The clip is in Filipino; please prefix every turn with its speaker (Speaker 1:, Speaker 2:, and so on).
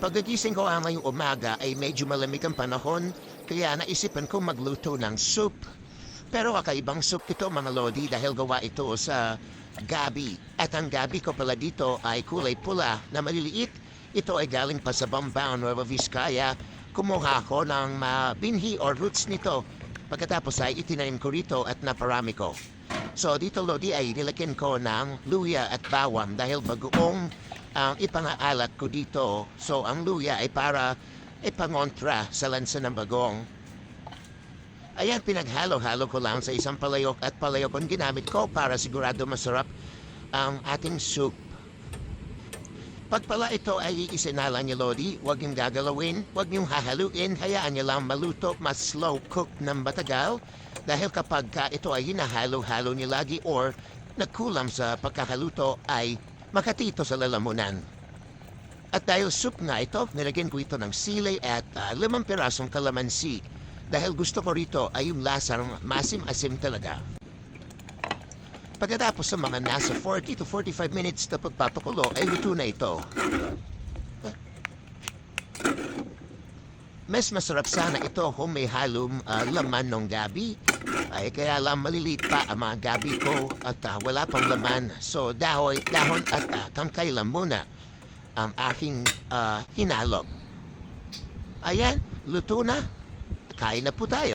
Speaker 1: Pagkagising ko ang ngayong umaga ay medyo malamig ang panahon, kaya naisipan ko magluto ng soup. Pero kakaibang soup ito mga lodi dahil gawa ito sa gabi. At ang gabi ko pala dito ay kulay pula na maliliit. Ito ay galing pa sa Bambao, Nueva Vizcaya. Kumuha ko ng mga binhi or roots nito. Pagkatapos ay itinanim ko rito at naparami ko. So dito Lodi ay nilagyan ko ng luya at bawang dahil bagoong ang ipangaalat ko dito. So ang luya ay para ipangontra sa lansa ng bagong. Ayan, pinaghalo-halo ko lang sa isang palayok at palayok ang ginamit ko para sigurado masarap ang ating soup. Pag pala ito ay isinala niyo, Lodi, huwag niyong gagalawin, huwag niyong hahaluin, hayaan niyo lang maluto, mas slow cook ng matagal. Dahil kapag ka ito ay hinahalo-halo niyo lagi or nagkulam sa pagkakaluto ay makatito sa lalamunan. At dahil soup nga ito, nilagyan ko ito ng sili at ah, limang pirasong kalamansi. Dahil gusto ko rito ay yung lasang masim-asim talaga. Pagkatapos sa mga nasa 40 to 45 minutes na pagpapakulo ay luto na ito. Mas masarap sana ito kung may halong ah, laman ng gabi. Ay kaya lang maliliit pa ang mga gabi ko at ah, wala pang laman. So dahoy, dahon at uh, tangkay lang muna ang aking ah, hinalog. Ayan, luto na. Kain na po tayo.